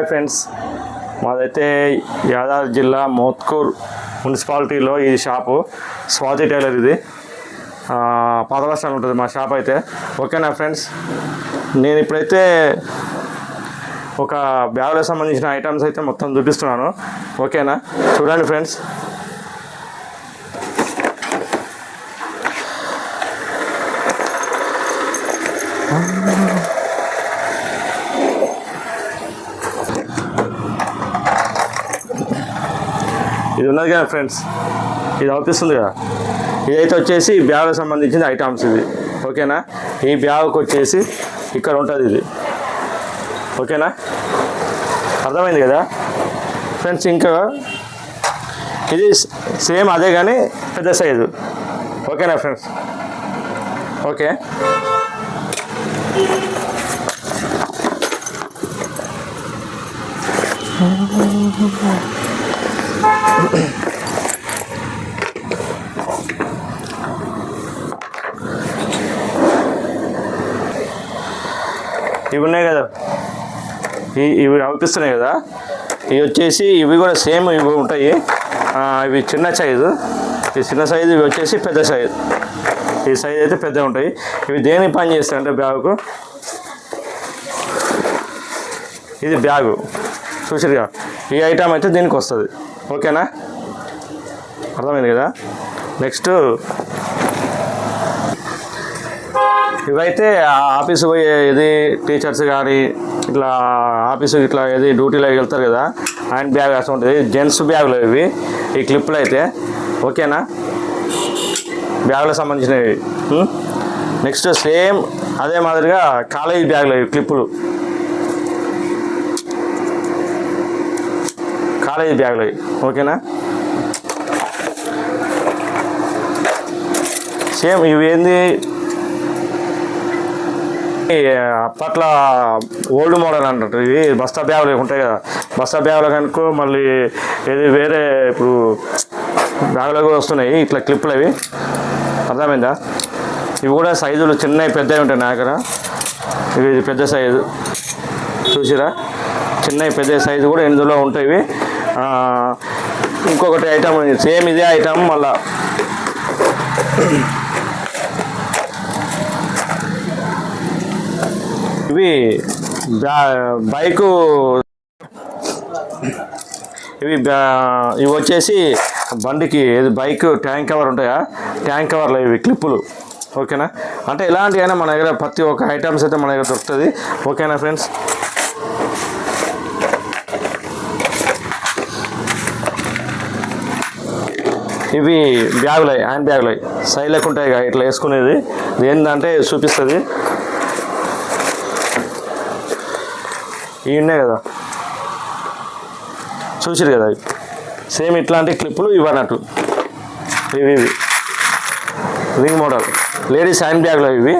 Hi friends. మాదైతే యాదాద్రి జిల్లా మోత్కూర్ మున్సిపాలిటీలో ఈ షాపు. స్వాతి టైలర్ ఇది. ఆ, పాత బస్ స్టాండ్ ఉంటుంది మా షాప్ అయితే. ఓకేనా ఫ్రెండ్స్? నేను ఇప్పుడైతే ఒక బ్యాగ్లకు సంబంధించిన ఐటమ్స్ అయితే మొత్తం చూపిస్తున్నాను. ఓకేనా? చూడండి ఫ్రెండ్స్. ఇది ఉన్నది కదా ఫ్రెండ్స్ ఇది అవుపిస్తుంది కదా. ఇదైతే వచ్చేసి బ్యాగ్కి సంబంధించిన ఐటమ్స్ ఇది. ఓకేనా ఈ బ్యాగ్కి వచ్చేసి ఇక్కడ ఉంటుంది ఇది. ఓకేనా అర్థమైంది కదా? ఫ్రెండ్స్ ఇంకా ఇది సేమ్ అదే కానీ పెద్ద సైజు ఓకేనా ఫ్రెండ్స్ ఓకే ఇవి ఉన్నాయి కదా. ఈ ఇవి అవుపిస్తున్నాయి కదా. ఇవి వచ్చేసి ఇవి కూడా సేమ్ ఇవి ఉంటాయి. ఇవి చిన్న సైజు. ఈ చిన్న సైజు ఇవి వచ్చేసి పెద్ద సైజు. ఈ సైజు అయితే పెద్దగా ఉంటాయి. ఇవి దేనికి పని చేస్తాయి అంటే బ్యాగుకు ఇది బ్యాగు. చూసారుగా ఈ ఐటమ్ అయితే దీనికి వస్తుంది. ఓకేనా? అర్థమైంది కదా? నెక్స్ట్ ఇవైతే ఆ ఆఫీసు పోయే ఇది టీచర్స్ కానీ ఇట్లా ఆఫీసు ఇట్లా ఏది డ్యూటీలో వెళ్తారు కదా ఆయన బ్యాగ్ అసలు ఉంటుంది. జెంట్స్ బ్యాగులు ఇవి ఈ క్లిప్లు అయితే. ఓకేనా? బ్యాగులకు సంబంధించినవి. నెక్స్ట్ సేమ్ అదే మాదిరిగా కాలేజీ బ్యాగులు ఇవి క్లిప్పులు కాలేజీ బ్యాగులు. ఓకేనా? సేమ్ ఇవేంది అప్పట్లో ఓల్డ్ మోడల్ అంటారు. ఇవి బస్తా బ్యాగులు ఉంటాయి కదా. బస్తా బ్యాగులు కనుక మళ్ళీ ఏది వేరే ఇప్పుడు బ్యాగులు కూడా వస్తున్నాయి ఇట్లా క్లిప్పులు అవి. అర్థమైందా? ఇవి కూడా సైజులు చిన్నవి పెద్దవి ఉంటాయి నా దగ్గర. ఇవి ఇది పెద్ద సైజు. చూసిరా? చిన్నవి పెద్ద సైజు కూడా ఇందులో ఉంటాయి ఇవి. ఇంకొకటి ఐటమ్ సేమ్ ఇదే ఐటమ్ మళ్ళా. ఇవి బ్యా- బైకు ఇవి ఇవి వచ్చేసి బండికి ఏది బైక్ ట్యాంక్ కవర్ ఉంటాయా? ట్యాంక్ కవర్లు ఇవి క్లిప్పులు. ఓకేనా? అంటే ఇలాంటివైనా మన దగ్గర ప్రతి ఒక్క ఐటమ్స్ అయితే మన దగ్గర దొరుకుతుంది. ఓకేనా ఫ్రెండ్స్ ఇవి బ్యాగులు హ్యాండ్ బ్యాగులు. సైడ్లకు ఉంటాయి కదా ఇట్లా వేసుకునేది. ఏంటంటే చూపిస్తుంది. ఇవి ఉన్నాయి కదా. చూసిరు కదా సేమ్ ఇట్లాంటి క్లిప్పులు ఇవ్వనట్టు. ఇవి ఇవి. Ring model. లేడీస్ హ్యాండ్ బ్యాగ్లో ఇవి.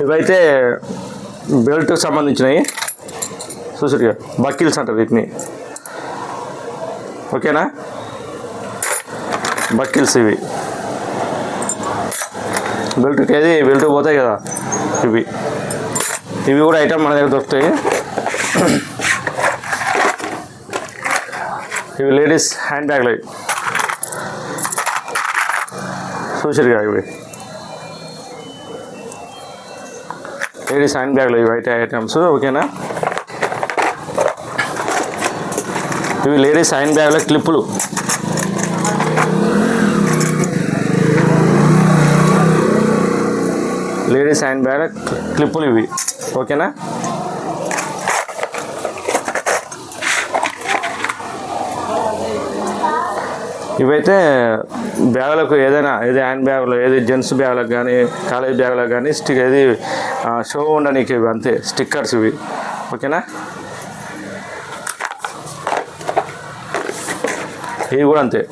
ఇవైతే బెల్ట్కి సంబంధించినవి. చూసిరు బకిల్స్ అంటారు వీటిని. ఓకేనా? బకిల్స్ ఇవి. బెల్ట్కి ఏది బెల్ట్ పోతాయి కదా ఇవి. ఇవి కూడా ఐటమ్ మన దగ్గర దొరుకుతాయి. ఇవి లేడీస్ హ్యాండ్ బ్యాగ్లు ఇవి చూసిరుగా ఇవి. లేడీస్ హ్యాండ్ బ్యాగ్లు ఇవి అయితే ఐటమ్స్ ఓకేనా? ఇవి లేడీస్ హ్యాండ్ బ్యాగ్ల క్లిప్పులు లేడీస్ హ్యాండ్ బ్యాగ్ క్లిప్పులు ఇవి. ఓకేనా? ఇవైతే బ్యాగులకు ఏదైనా ఏది హ్యాండ్ బ్యాగ్లో ఏది జెంట్స్ బ్యాగ్లకు కానీ కాలేజ్ బ్యాగ్లకు కానీ స్టిక్ ఏది షో ఉండడానికి ఇవి అంతే స్టిక్కర్స్ ఇవి. ఓకేనా? ఇవి కూడా అంతే.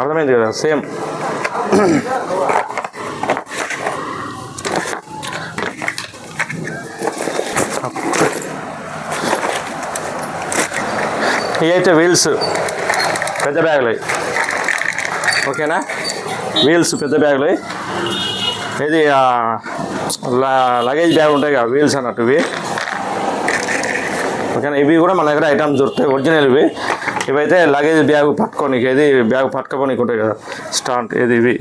అర్థమైంది కదా? సేమ్. ఇవి అయితే వీల్స్. పెద్ద బ్యాగులు. అవి ఓకేనా? వీల్స్ పెద్ద బ్యాగులు. ఇది లగేజ్ బ్యాగ్ ఉంటాయి కదా వీల్స్ అన్నట్టు ఇవి. ఓకేనా? ఇవి కూడా మన దగ్గర ఐటమ్స్ దొరుకుతాయి ఒరిజినల్ ఇవి. ఇవైతే లగేజ్ బ్యాగ్ పట్టుకోనికి ఏది బ్యాగ్ పట్టుకోనికి ఉంటాయి కదా స్టాంట్ ఏది ఇవి.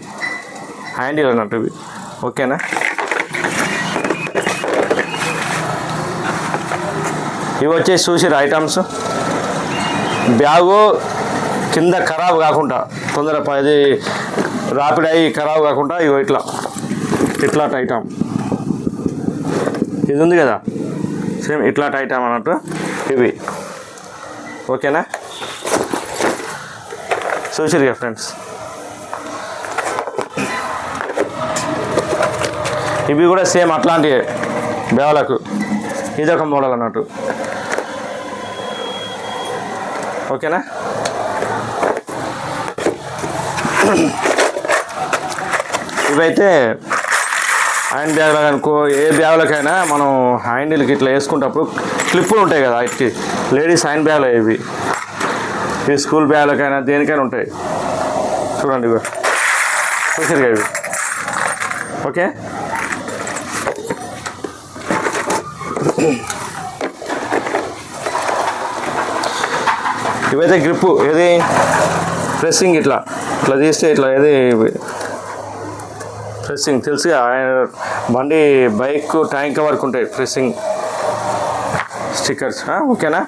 హ్యాండిల్ అన్నట్టు ఇవి. ఓకేనా? ఇవి వచ్చేసి చూసిరు ఐటమ్స్. బ్యాగు కింద ఖరాబ్ కాకుండా తొందర అది ఇది రాపిడ్ అయ్యి ఖరాబ్ కాకుండా ఇగో ఇట్లా ఇట్లా ఐటమ్ ఇది ఉంది కదా? సేమ్ ఇట్లా ఐటమ్ అన్నట్టు ఇవి. ఓకేనా? చూసిరుగా ఫ్రెండ్స్? ఇవి కూడా సేమ్ అట్లాంటివే బేవలకు. ఇది ఒక మోడల్ అన్నట్టు. ఓకేనా? ఇవైతే హ్యాండ్ బ్యాగ్లో అనుకో ఏ బ్యాగ్లకైనా మనం హ్యాండిల్కి ఇట్లా వేసుకుంటప్పుడు క్లిప్పులు ఉంటాయి కదా ఇట్టి లేడీస్ హ్యాండ్ బ్యాగ్లు ఇవి. ఈ స్కూల్ బ్యాగ్లకైనా దేనికైనా ఉంటాయి. చూడండి ఇవి చూసారు ఇవి. ఓకే? ఇవైతే గ్రిప్పు ఏది? ప్రెస్సింగ్ ఇట్లా. ఇట్లా తీస్తే ఇట్లా ఏది ప్రెస్సింగ్ తెలుసు ఆయన బండి బైక్ ట్యాంక్ వరకు ఉంటాయి ప్రెస్సింగ్ స్టిక్కర్స్ ఓకేనా?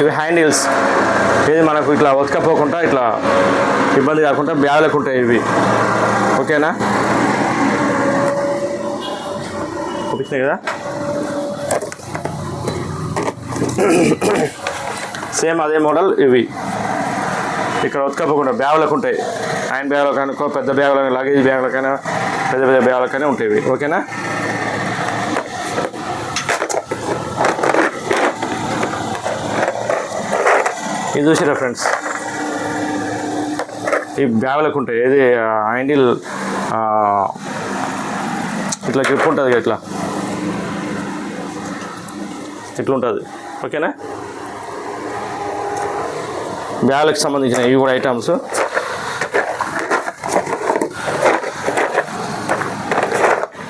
ఇవి హ్యాండిల్స్ ఇది మనకు ఇట్లా ఉతకపోకుండా ఇట్లా ఇబ్బంది కాకుండా బ్యాగులకు ఉంటాయి ఇవి. ఓకేనా? చూపించినాయి కదా? సేమ్ అదే మోడల్ ఇవి. ఇక్కడ ఉతకపోకుండా బ్యాగులకు ఉంటాయి. ఆయన బ్యాగులకు పెద్ద బ్యాగులకు లగేజ్ బ్యాగులకైనా పెద్ద పెద్ద బ్యాగులకైనా ఉంటాయి ఇవి. ఓకేనా? ఇది చూసారా ఫ్రెండ్స్? ఈ బ్యాగులకు ఉంటాయి. ఏది హ్యాండిల్ ఇట్లా గ్రిప్ ఉంటుంది ఇట్లా ఇట్లా? ఉంటుంది ఓకేనా? బ్యాగులకు సంబంధించిన ఇవి కూడా ఐటమ్స్.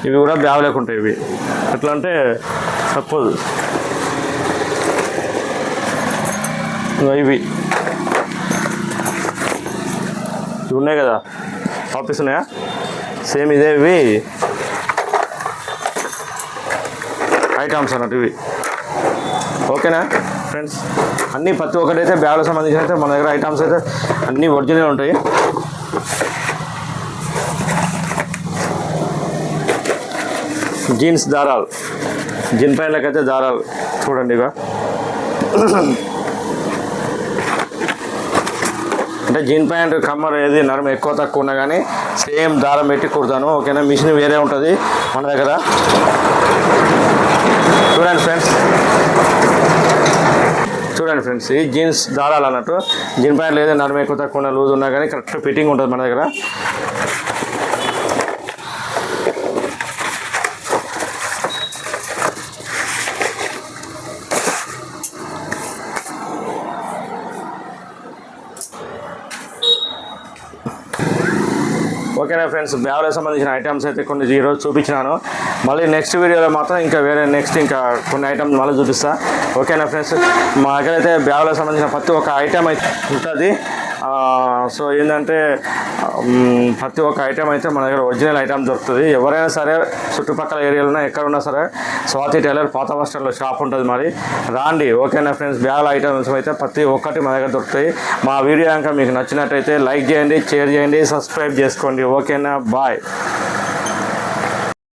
ఇవి కూడా బ్యాగులకు ఉంటాయి ఇవి. ఎట్లా అంటే సపోజ్ ఇవి. ఇవి ఉన్నాయి కదా? ఆఫీస్ ఉన్నాయా? సేమ్ ఇదే ఇవి. ఐటమ్స్ అన్నట్టు ఇవి. ఓకేనా ఫ్రెండ్స్? అన్నీ ప్రతి ఒక్కటి అయితే బ్యాగులకు సంబంధించిన అయితే మన దగ్గర ఐటమ్స్ అయితే అన్నీ ఒరిజినల్ ఉంటాయి. జీన్స్ దారాలు జీన్ ప్యాంట్లకైతే దారాలు చూడండి ఇక అంటే జీన్ ప్యాంట్ కమ్మర్ ఏది నరం ఎక్కువ తక్కువ ఉన్నా కానీ సేమ్ దారం పెట్టి కుడతాను. ఓకేనా? మిషన్ వేరే ఉంటుంది మన దగ్గర. చూడండి ఫ్రెండ్స్. చూడండి ఫ్రెండ్స్ ఈ జీన్స్ దారాలు అన్నట్టు జీన్ ప్యాంట్లు లేదా నరం ఎక్కువ తక్కువ లూజ్ ఉన్నా కానీ కరెక్ట్ ఫిట్టింగ్ ఉంటుంది మన దగ్గర. ఓకేనా ఫ్రెండ్స్? బ్యాగులకు సంబంధించిన ఐటమ్స్ అయితే కొన్ని ఈరోజు చూపించినాను. మళ్ళీ నెక్స్ట్ వీడియోలో మాత్రం ఇంకా వేరే నెక్స్ట్ ఇంకా కొన్ని ఐటమ్స్ మళ్ళీ చూపిస్తా. ఓకేనా ఫ్రెండ్స్? మా దగ్గర అయితే బ్యాగులకు సంబంధించిన ప్రతి ఒక్క ఐటమ్ అయితే ఉంటుంది. సో ఏంటంటే ప్రతి ఒక్క ఐటమ్ అయితే మన దగ్గర ఒరిజినల్ ఐటెం దొరుకుతుంది. ఎవరైనా సరే చుట్టుపక్కల ఏరియాలో ఎక్కడున్నా సరే స్వాతి టైలర్ పాత బస్టాండ్లో షాప్ ఉంటుంది మరి. రాండి ఓకేనా ఫ్రెండ్స్ బ్యాగ్ ఐటమ్స్ అయితే ప్రతి ఒక్కటి మన దగ్గర దొరుకుతాయి. మా వీడియో కనుక మీకు నచ్చినట్టయితే లైక్ చేయండి షేర్ చేయండి సబ్స్క్రైబ్ చేసుకోండి. ఓకేనా? బాయ్